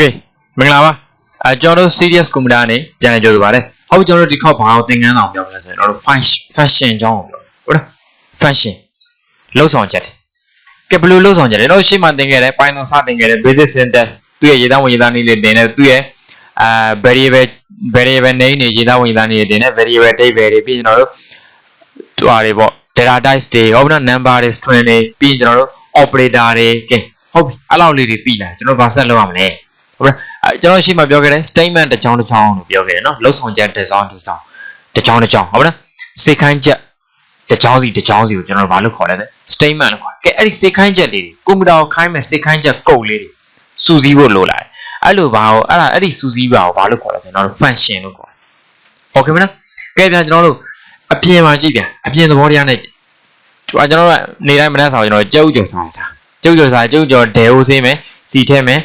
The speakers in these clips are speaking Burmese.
Okay မင်္ဂလာပါအဲကျွန်တော်တို့ serious computer နဲ့ပြန်လည်ကြိုဆိုပါရစေဟုတ်ကျွန်တော်တို့ဒီခေါက်ဘာအောင်သင်ခန်းအောင်ပြောမလဲဆိုရင်ကျွန်တော်တို့ function function အကြောင်းကိုပြောဟုတ်လား function လောက်ဆောင်ချက်တယ်ကဲဘယ်လိုလောက်ဆောင်ချက်လဲတော့ရှေ့မှာသင်ခဲ့တဲ့ Python စသင်ခဲ့တဲ့ basic syntax သူ့ရဲ့ရေးသားဝင်ရေးသားနည်းလေးတင်တဲ့သူ့ရဲ့အာ variable variable name တွေရေးသားဝင်ရေးသားနည်းတွေတင်တဲ့ variable table တွေပြီးကျွန်တော်တို့ဟွာတွေပေါ့ data types တွေဟုတ်ပြီနော် number တွေ string တွေပြီးရင်ကျွန်တော်တို့ operator တွေကဲဟုတ်ပြီအဲ့လောက်လေးတွေပြီးလာကျွန်တော်ဘာဆက်လုပ်ရမလဲ ဟုတ်လားအဲကျွန်တော်ရှေ့မှာပြောခဲ့တဲ့ statement တစ်ချောင်းတစ်ချောင်းလို့ပြောခဲ့တယ်နော်လောက်ဆောင်ချက်တစ်ချောင်းတစ်ချောင်းတစ်ချောင်းတစ်ချောင်းဟုတ်လားစေခိုင်းချက်တစ်ချောင်းစီတစ်ချောင်းစီကိုကျွန်တော်ဘာလို့ခေါ်လဲ statement လို့ခေါ်တယ်ကဲအဲ့ဒီစေခိုင်းချက်လေးတွေကွန်ပျူတာကိုခိုင်းမဲ့စေခိုင်းချက်ကုတ်လေးတွေစူးစီးဖို့လိုလာတယ်အဲ့လိုဘာကိုအဲ့ဒါအဲ့ဒီစူးစီးပါကိုဘာလို့ခေါ်လဲဆိုတော့ function လို့ခေါ်တယ်โอเคမလားကဲပြန်ကျွန်တော်တို့အပြင်မှာကြည့်ပြန်အပြင်သဘောတရားနဲ့ကြည့်ဒီကကျွန်တော်တို့နေတိုင်းမနေ့ဆောင်ကျွန်တော်ကြောက်ကြော်ဆောင်တာကြောက်ကြော်စားကြောက်ကြော်ဒဲဟိုဆေးမယ်စီထဲမယ်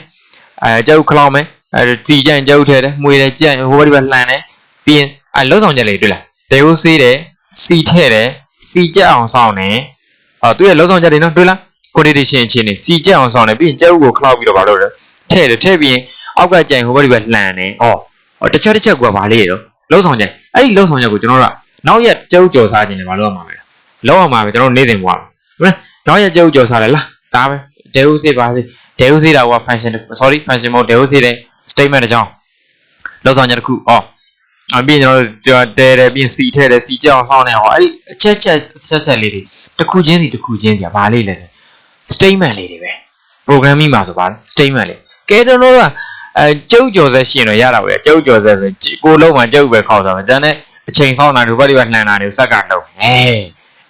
အဲကြောက်ခလောက်မယ်အဲစီကြံကြောက်ထဲတယ်မှွေတယ်ကြံဟိုဘက်ဒီဘက်လှန်တယ်ပြီးရင်အဲလုံးဆောင်ချက်လေးတွေ့လားဒဲဟိုဆေးတယ်စီထဲတယ်စီကြက်အောင်ဆောင်တယ်အော်သူရဲ့လုံးဆောင်ချက်တွေနော်တွေ့လား coordination အချင်းနေစီကြက်အောင်ဆောင်တယ်ပြီးရင်ကြောက်ကိုခလောက်ပြီးတော့ဘာလုပ်လဲထဲ့တယ်ထဲ့ပြီးရင်အောက်ကကြံဟိုဘက်ဒီဘက်လှန်တယ်ဩဟောတစ်ချက်တစ်ချက်ကဘာလေးရောလုံးဆောင်ချက်အဲ့ဒီလုံးဆောင်ချက်ကိုကျွန်တော်တို့ကနောက်ရက်ကြောက်ကြော်စားခြင်းလည်းမလုပ်ရမှာပဲလောက်အောင်မှာပဲကျွန်တော်နေသိဘွားဟုတ်လားနောက်ရက်ကြောက်ကြော်စားတယ်လားဒါပဲဒဲဥစေးပါစေ ဒဲဥစေးတာက function sorry function မဟုတ်ဒဲဥစေးတဲ့ statement တစ်ကြောင်းလောက်ဆောင်ချက်တစ်ခုဩအပြင်ကျွန်တော်တဲတယ်ပြင်စီထဲတယ်စီကြောင်ဆောင်းနေဟောအဲ့ဒီအချက်ချက်ချက်ချက်လေးတွေတစ်ခုချင်းစီတစ်ခုချင်းစီကဘာလေးလဲဆို statement လေးတွေပဲ programming မှာဆိုပါလေ statement လေးကဲကျွန်တော်တို့ကအဲကျုပ်ကြော်ဆက်ရှင်တော့ရတာပဲကျုပ်ကြော်ဆက်ဆိုကိုလုံးမှကျုပ်ပဲခေါက်သွားမယ်ဒါနဲ့အချိန်ဆောင်းတာတို့ဘာတွေပဲနှံတာတွေစက်ကလုံးဟဲ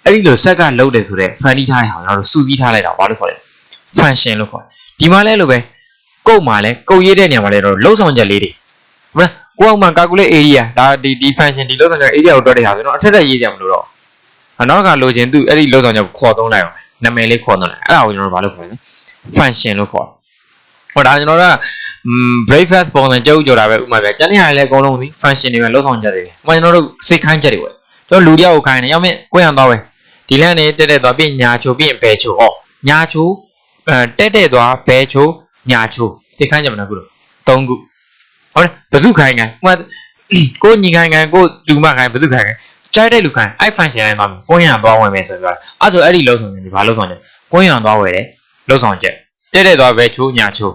အဲ့ဒီလိုဆက်ကလုံးတယ်ဆိုတော့ funny ထားတဲ့ဟာကျွန်တော်တို့စူးစီးထားလိုက်တာဘာလို့ခေါ်လဲ function လို့ခေါ်တယ် ဒီမှာလဲလို့ပဲကုတ်မှာလဲကုတ်ရေးတဲ့နေရာမှာလဲတော့လုံးဆောင်ချက်လေးတွေဟုတ်လားကိုအောင်မှ calculate area ဒါဒီဒီ function ဒီလုံးဆောင်ချက် area ကိုတွက်တဲ့ဟာဆိုတော့အထက်ထက်ရေးကြမလို့တော့နောက်ကလိုချင်သူအဲ့ဒီလုံးဆောင်ချက်ကိုခေါ်သုံးလိုက်အောင်နာမည်လေးခေါ်သုံးလိုက်အဲ့ဒါကိုကျွန်တော်တို့ဘာလို့ခေါ်လဲ function လို့ခေါ်တယ်ဟောဒါကျွန်တော်တို့က breakfast ပုံစံကြုပ်ကြော်တာပဲဥမာပဲကျန်တဲ့ဟာလည်းအကုန်လုံးပြီ function တွေပဲလုံးဆောင်ချက်တွေပဲဥမာကျွန်တော်တို့စိတ်ခိုင်းချက်တွေပဲကျွန်တော်လူတယောက်ကိုခိုင်းတယ်ရောက်မြင့်ကိုရံသွားပဲဒီလမ်းနေတက်တက်သွားပြင်ညာချိုပြင်ဘဲချိုဩညာချိုအဲ တက်တက်သွားဘဲချိုညာချိုစိတ်ခိုင်းချက်မနာဘူးလို့၃ခုဟုတ်တယ်ဘယ်သူခိုင်းခိုင်းဥမာကိုညီခိုင်းခိုင်းကိုတူမခိုင်းဘယ်သူခိုင်းခိုင်းကြိုက်တဲ့လူခိုင်းအဲ့ function တိုင်းမှာကိုရံသွားဝင်မယ်ဆိုပြောတာအဲ့ဆိုအဲ့ဒီလုံးဆောင်ချက်ဒီဘာလုံးဆောင်ချက်ကိုရံသွားဝယ်တယ်လုံးဆောင်ချက်တက်တက်သွားဘဲချိုညာချို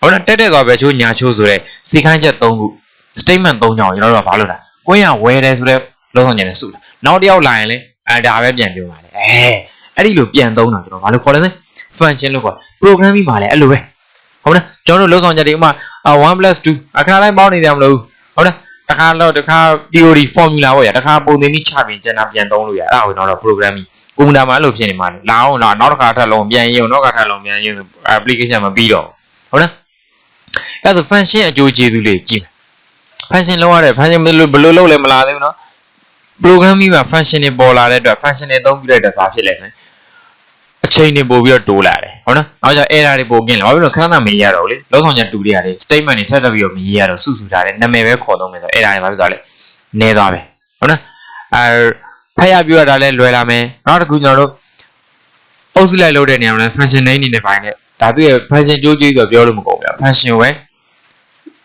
ဟုတ်လားတက်တက်သွားဘဲချိုညာချိုဆိုတဲ့စိတ်ခိုင်းချက်၃ခု statement ၃ကြောင်းကျွန်တော်တို့ကဘာလုပ်တာကိုရံဝယ်တယ်ဆိုတဲ့လုံးဆောင်ချက်နဲ့စုတာနောက်တစ်ယောက်လာရင်လည်းအဲဒါပဲပြန်ပြောပါလေအဲ အဲ့ဒီလိုပြန်သုံးတာကျွန်တော်ဘာလို့ခေါ်လဲလဲ function လို့ခေါ် programming မှာလည်းအဲ့လိုပဲဟုတ်လားကျွန်တော်တို့လုံဆောင်ချက်တွေဥမာ1 2အခါတိုင်းပေါင်းနေတယ်မလို့ဟုတ်လားတခါတော့တခါ theory formula ပေါ့ဗျာတခါပုံသင်ပြီးချပြင်ကျန်တာပြန်သုံးလို့ရအဲ့ဒါကိုကျွန်တော်တို့ programming ကွန်ပျူတာမှာအဲ့လိုဖြစ်နေမှာလေလာအောင်လာနောက်တစ်ခါထပ်လုံးပြန်ရင်နောက်ကထပ်လုံးပြန်ရင် application မပြီးတော့ဟုတ်လားအဲ့ဒါ function အကျိုးကျေးဇူးလေးကြည့် function လောက်ရတဲ့ function ဘယ်လိုဘယ်လိုလုပ်လဲမလားသိဘူးနော် program မှာ function တွေပေါ်လာတဲ့အတွက် function တွေသုံးပြလိုက်တာဘာဖြစ်လဲဆိုရင် အချိန်တွေပို့ပြီးတော့တိုးလာတယ်ဟုတ်နော်နောက်ကျ error တွေပို့กินလာဘာဖြစ်လို့ခဏခဏမရေးရတော့လေလောက်ဆောင်ချက်တူတွေရတယ် statement တွေထပ်ထပ်ပြီးတော့မရေးရတော့စုစုထားတယ်နာမည်ပဲခေါ်သုံးမယ်ဆို error တွေဘာဖြစ်သွားလဲနေသွားပဲဟုတ်နော်အဲဖတ်ရပြရတာလဲလွယ်လာမယ်နောက်တစ်ခုကျွန်တော်တို့အုပ်စုလိုက်လုပ်တဲ့နေရာမှာ function name နေနဲ့ပိုင်းနဲ့ဒါသူ့ရဲ့ function ကြိုးကြိုးဆိုပြောလို့မကုန်ဘူး function ဝဲ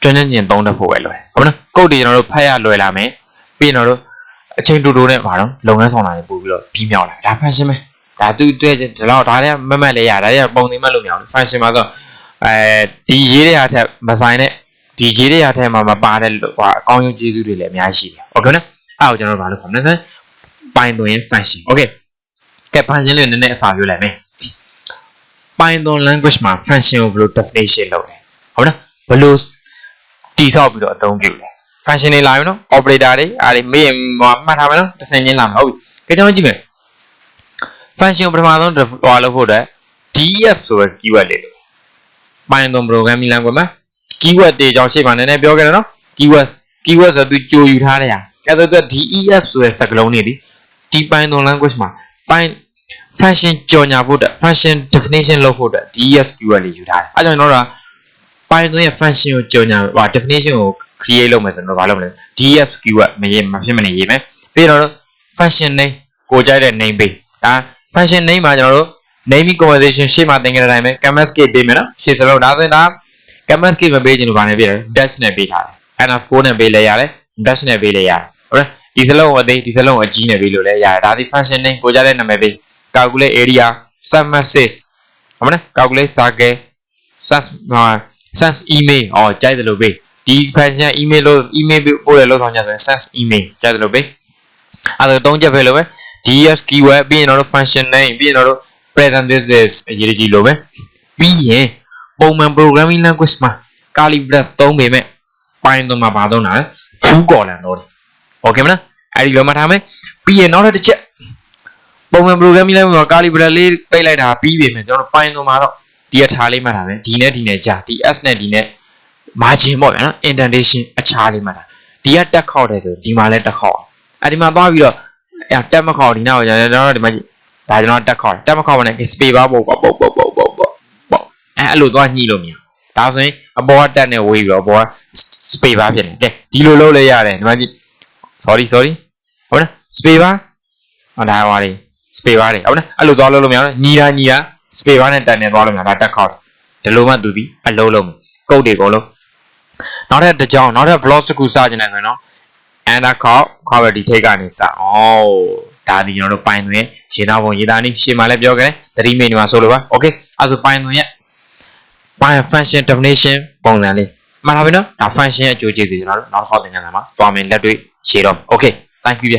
ကျွမ်းကျင်ကျင်သုံးတတ်ဖို့ပဲလွယ်ဟုတ်နော်ကုတ်တွေကျွန်တော်တို့ဖတ်ရလွယ်လာမယ်ပြီးရင်တော့အချိန်တူတူနဲ့ပါတော့လုပ်ငန်းဆောင်တာတွေပို့ပြီးတော့ပြီးမြောက်လာဒါ function ပဲ ဒါသူတွေ့ဒီတော့ဒါလည်းမမတ်လေးရဒါလည်းပုံသိမတ်လို့မရဘူး function မှာဆိုအဲဒီရေးတဲ့ဟာထက်မဆိုင်တဲ့ဒီရေးတဲ့ဟာထက်မှမပါတဲ့ဟိုအကောင်းဆုံးကျေးဇူးတွေလည်းအများကြီးရှိတယ်โอเคနော်အဲ့ဒါကိုကျွန်တော်တို့ဘာလို့ခေါ်မလဲဆိုပိုင်းသွင်း function โอเคကဲ function လေးနည်းနည်းအစာပြောလိုက်မယ် Python language မှာ function ကိုဘယ်လို definition လုပ်လဲဟုတ်နော်ဘယ်လိုတည်ဆောက်ပြီးတော့အသုံးပြုလဲ function တွေလာပြီနော် operator တွေအားတွေမေးရင်မှတ်ထားမယ်နော်တစ်စင်ချင်းလာမှာဟုတ်ပြီကြည့်ကျွန်တော်ကြည့်မယ် function ပထမဆုံးဟောလို့ဖို့အတွက် df ဆိုတဲ့ keyword လေးလို့ Python programming language မှာ keyword တွေအကြောင်းရှေ့မှာနည်းနည်းပြောခဲ့တယ်နော် keyword keyword ဆိုသူကြိုယူထားတဲ့ဟာကဲတော့ def ဆိုတဲ့စကားလုံးတွေဒီဒီ Python language မှာ Python function ကြော်ညာဖို့အတွက် function definition လုပ်ဖို့အတွက် def keyword လေးယူထားတယ်အဲကြောင့်ကျွန်တော်တို့က Python ရဲ့ function ကိုကြော်ညာဟို definition ကို create လုပ်မယ်ဆိုတော့ဘာလုပ်မလဲ df keyword မရေးမဖြစ်မနေရေးမယ်ပြီးတော့ function name ကိုကြိုက်တဲ့ name ပေးဒါ function name မှာကျွန်တော်တို့ naming conversation ရှေ့မှာသင်ခဲ့တဲ့အတိုင်းပဲ canvas kit ပေးမယ်နော်ရှေ့စလုံးဒါဆိုရင်ဒါ gamma skip မပေးခြင်းလို့ဘာနဲ့ပြတယ် dash နဲ့ပေးထားတယ် underscore နဲ့ပေးလဲရတယ် dash နဲ့ပေးလဲရတယ်ဟုတ်လားဒီစလုံးကိုအသေးဒီစလုံးကိုအကြီးနဲ့ပေးလို့လဲရတယ်ဒါဒီ function name ကိုကြတဲ့နာမည်ပေး calculate area sum matrix ဟုတ်မလား calculate circle sum sum email อ๋อကြိုက်တယ်လို့ပေးဒီ function email လို့ email ပို့ရလို့ဆောင်ကြဆိုရင် sum email ကြိုက်တယ်လို့ပေးအဲ့ဒါသုံးချက်ပဲလို့ပဲ ds keyword ပြီးရင်တော့ function name ပြီးရင်တော့ parenthesis အရေးကြီးလို့ပဲပြီးရင်ပုံမှန် programming language မှာ curly brace သုံးပေမဲ့ Python မှာဘာသုံးတာလဲ full colon လို့တယ်။ Okay မလားအဲ့ဒီလိုမှတ်ထားမယ်ပြီးရင်နောက်တစ်ချက်ပုံမှန် programming language မှာ curly brace လေးပိတ်လိုက်တာပြီးပြီမယ်ကျွန်တော် Python မှာတော့ဒီအထားလေးမှတ်ထားမယ်ဒီနဲ့ဒီနဲ့ကြာဒီ s နဲ့ဒီနဲ့ margin ပေါ့ဗျာနော် indentation အချားလေးမှတ်ထားဒီကတက်ခေါက်တယ်ဆိုဒီမှာလည်းတက်ခေါက်အဲ့ဒီမှာသွားပြီးတော့ အဲ့တက်မခေါက်ဒီနောက်ကျွန်တော်တို့ဒီမှာဒါကျွန်တော်တက်ခေါက်တက်မခေါက်မနဲ့ space bar ပို့ပေါ့ပေါ့ပေါ့ပေါ့ပေါ့ပေါ့ပေါ့အဲ့အဲ့လိုသွားညှိလို့မရဒါဆိုရင်အပေါ်ကတက်နဲ့ဝေးပြီးတော့အပေါ်က space bar ဖြစ်တယ်ကဲဒီလိုလုပ်လဲရတယ်ဒီမှာကြည့် sorry sorry ဟုတ်လား space bar ဟောဒါဟောလေး space bar တွေဟုတ်လားအဲ့လိုသွားလို့လို့မရဘူးညီတာညီတာ space bar နဲ့တက်နေသွားလို့မရဒါတက်ခေါက်ဒီလိုမှသူဒီအလုံးလုံးကုတ်တွေအကုန်လုံးနောက်ထပ်တစ်ကြောင်းနောက်ထပ် blog တစ်ခုစကြနေဆိုရင်တော့ enter call quality take ကနေစဩဒါဒီကျွန်တော်တို့ပိုင်သွင်းရေနာပုံရေးသားနေရှင်းမှလည်းပြောခဲ့တယ်3 minute မှာဆိုလို့ပါ okay အဲဆိုပိုင်သွင်းရဲ့ by function definition ပုံစံလေးမှတ်ထားပြီနော်ဒါ function ရဲ့အကျိုးကျေးဇူးကျွန်တော်တို့နောက်တစ်ခေါက်သင်ခန်းစာမှာတွားမယ်လက်တွေ့ရှင်းတော့ okay thank you ဗျ